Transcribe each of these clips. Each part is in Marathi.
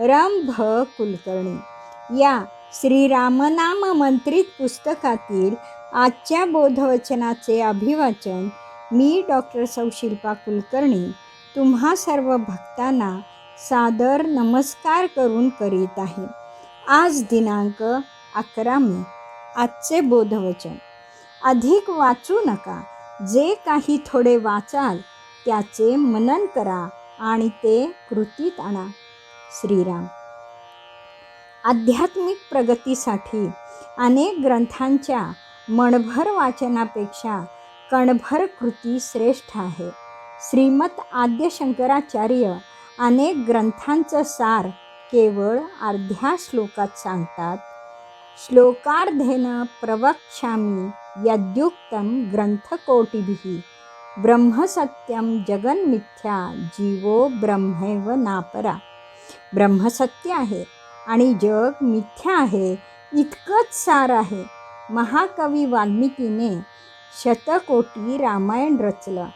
रम भ कुलकर्णी. या श्रीरामनाम मंत्रित पुस्तकातील आजच्या बोधवचनाचे अभिवाचन मी डॉक्टर सौशिल्पा कुलकर्णी तुम्हा सर्व भक्तांना सादर नमस्कार करून करीत आहे. आज दिनांक अकरा मे आजचे बोधवचन. अधिक वाचू नका. जे काही थोडे वाचाल त्याचे मनन करा आणि ते कृतीत आणा. श्रीराम. आध्यात्मिक प्रगतीसाठी अनेक ग्रंथांच्या मणभर वाचनापेक्षा कणभर कृती श्रेष्ठ आहे. श्रीमत आद्य शंकराचार्य अनेक ग्रंथांचं सार केवळ अर्ध्या श्लोकात सांगतात. श्लोकार्धेन प्रवक्ष्यामी यद्युक्तम ग्रंथकोटिभिः ब्रह्मसत्यम जगन्मिथ्या जीवो ब्रह्मैव नापरा. ब्रह्मसत्य आहे आणि जग मिथ्या आहे इतकंच सार आहे. महाकवी वाल्मिकीने शतकोटी रामायण रचलं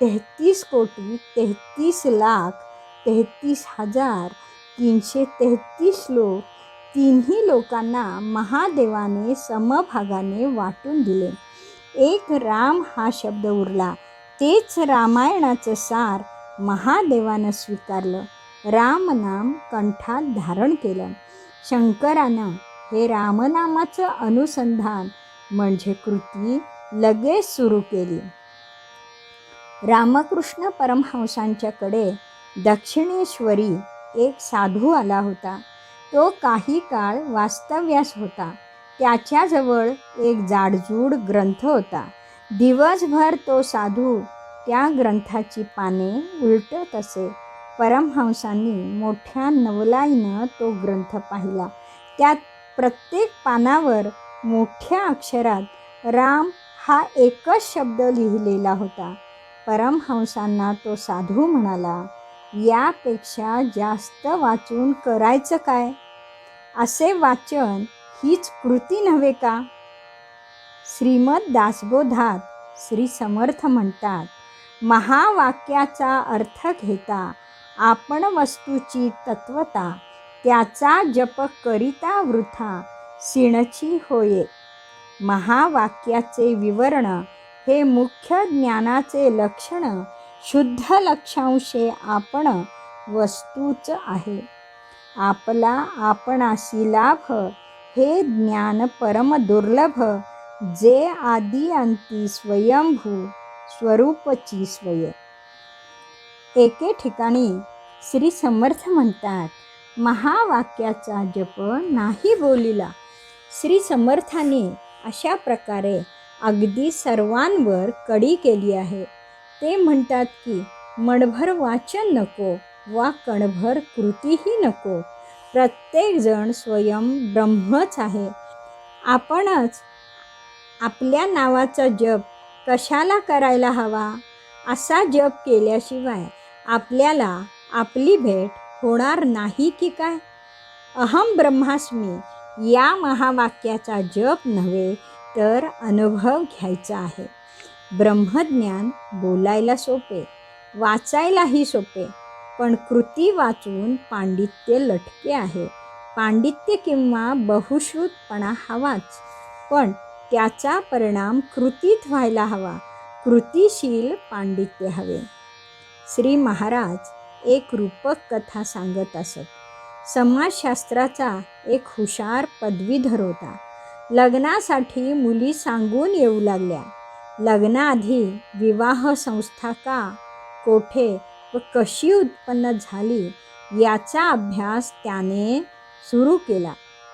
तेहतीस कोटी तेहतीस लाख तेहतीस हजार तीनशे तेहतीस लोक तिन्ही लोकांना महादेवाने समभागाने वाटून दिले. एक राम हा शब्द उरला तेच रामायणाचं सार महादेवानं स्वीकारलं. रामनाम कंठात धारण केलं. शंकरानं हे रामनामाचं अनुसंधान म्हणजे कृती लगेच सुरू केली. रामकृष्ण परमहंसांच्याकडे दक्षिणेश्वरी एक साधू आला होता. तो काही काळ वास्तव्यास होता. त्याच्याजवळ एक जाडजूड ग्रंथ होता. दिवसभर तो साधू त्या ग्रंथाची पाने उलटत असे. परमहंसांनी मोठ्या नवलाईनं तो ग्रंथ पाहिला. त्यात प्रत्येक पानावर मोठ्या अक्षरात राम हा एकच शब्द लिहिलेला होता. परमहंसांना तो साधू म्हणाला यापेक्षा जास्त वाचून करायचं काय? असे वाचन हीच कृती नव्हे का? श्रीमद दासबोधात श्री समर्थ म्हणतात महावाक्याचा अर्थ घेता आपण वस्तूची तत्वता त्याचा जप करिता वृथा सिणची होये. महावाक्याचे विवरण हे मुख्य ज्ञानाचे लक्षण शुद्ध लक्षांशे आपण वस्तूच आहे. आपला आपणाशी लाभ हे ज्ञान परम दुर्लभ जे आदी अंती स्वयंभू स्वरूपची स्वय एके ठिकाणी श्री समर्थ म्हणतात महावाक्याचा जप नाही बोलिला. श्री समर्थाने अशा प्रकारे अगदी सर्वांवर कडी केली आहे. ते म्हणतात की मणभर वाचन नको वा कणभर कृतीही नको. प्रत्येकजण स्वयं ब्रह्मच आहे. आपणच आपल्या नावाचा जप कशाला करायला हवा? असा जप केल्याशिवाय आपल्याला आपली भेट होणार नाही की काय? अहम ब्रह्मास्मी या महावाक्याचा जप नव्हे तर अनुभव घ्यायचा आहे. ब्रह्मज्ञान बोलायला सोपे वाचायलाही सोपे पण कृती वाचून पांडित्य लटके आहे. पांडित्य किंवा बहुश्रुतपणा हवाच पण त्याचा परिणाम कृतीत व्हायला हवा. कृतीशील पांडित्य हवे. श्री महाराज एक रूपक कथा सांगत असत. समाजशास्त्राचा एक हुशार पदवीधर होता लग्नासाठी मुली सांगून येऊ लागल्या. लग्नाआधी विवाह संस्था का कोठे व कशी उत्पन्न झाली याचा अभ्यास त्याने सुरू केला.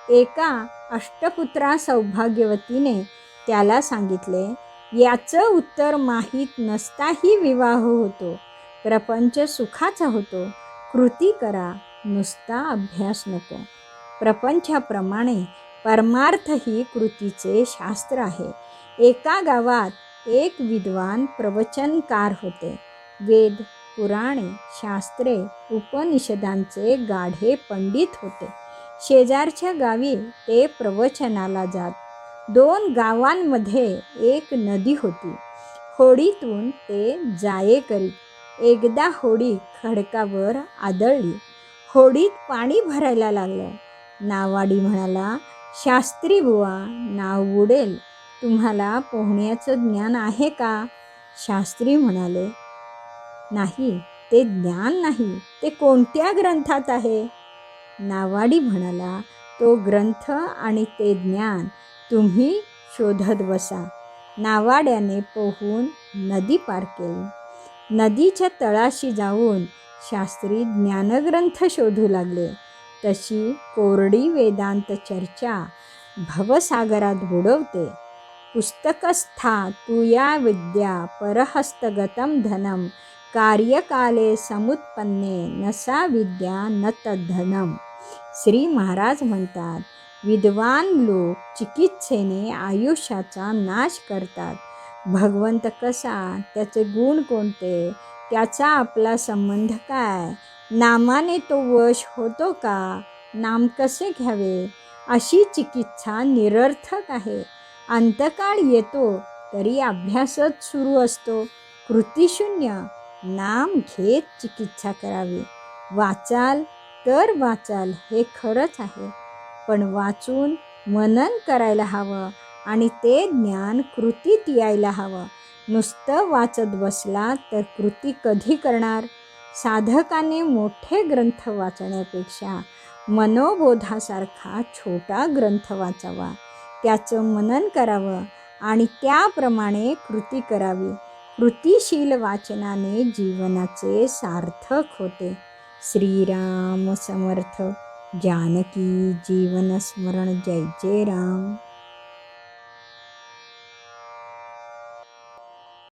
एका अष्टपुत्रा सौभाग्यवतीने त्याला सांगितले याचं उत्तर माहीत नसताही विवाह होतो. प्रपंच सुखाचा होतो. कृती करा नुसता अभ्यास नको. प्रपंचाप्रमाणे परमार्थ ही कृतीचे शास्त्र आहे. एका गावात एक विद्वान प्रवचनकार होते. वेद पुराणे शास्त्रे उपनिषदांचे गाढे पंडित होते. शेजारच्या गावी ते प्रवचनाला जात. दोन गावांमध्ये एक नदी होती. होडीतून ते जाये करीत एकदा होडी खडकावर आदळली. होडीत पाणी भरायला लागलं. नावाडी म्हणाला शास्त्री बुवा नाव बुडेल. तुम्हाला पोहण्याचं ज्ञान आहे का? शास्त्री म्हणाले नाही ते ज्ञान नाही. ते कोणत्या ग्रंथात आहे? नावाडी म्हणाला तो ग्रंथ आणि ते ज्ञान तुम्ही शोधत बसा. नावाड्याने पोहून नदी पार केली. नदीच्या तळाशी जाऊन शास्त्री ज्ञानग्रंथ शोधू लागले. तशी कोरडी वेदांत चर्चा भवसागरात बुडवते पुस्तकस्था तू या विद्या परहस्तगतम धनम कार्यकाले समुत्पन्ने नसा विद्या न तद्धनम श्री महाराज म्हणतात विद्वान लोक चिकित्सेने आयुष्याचा नाश करतात. भगवंत कसा त्याचे गुण कोणते त्याचा आपला संबंध काय नामाने तो वश होतो का नाम कसे घ्यावे अशी चिकित्सा निरर्थक आहे. अंतकाळ येतो तरी अभ्यासच सुरू असतो. कृतीशून्य नाम घेत चिकित्सा करावी. वाचाल तर वाचाल हे खरंच आहे. पण वाचून मनन करायला हवं. आणि ते ज्ञान कृतीत यायला हवं. नुसतं वाचत बसला तर कृती कधी करणार? साधकाने मोठे ग्रंथ वाचण्यापेक्षा मनोबोधासारखा छोटा ग्रंथ वाचावा. त्याचं मनन करावं आणि त्याप्रमाणे कृती करावी. कृतीशील वाचनाने जीवनाचे सार्थक होते. श्रीराम समर्थ. जानकी जीवनस्मरण जय जय राम.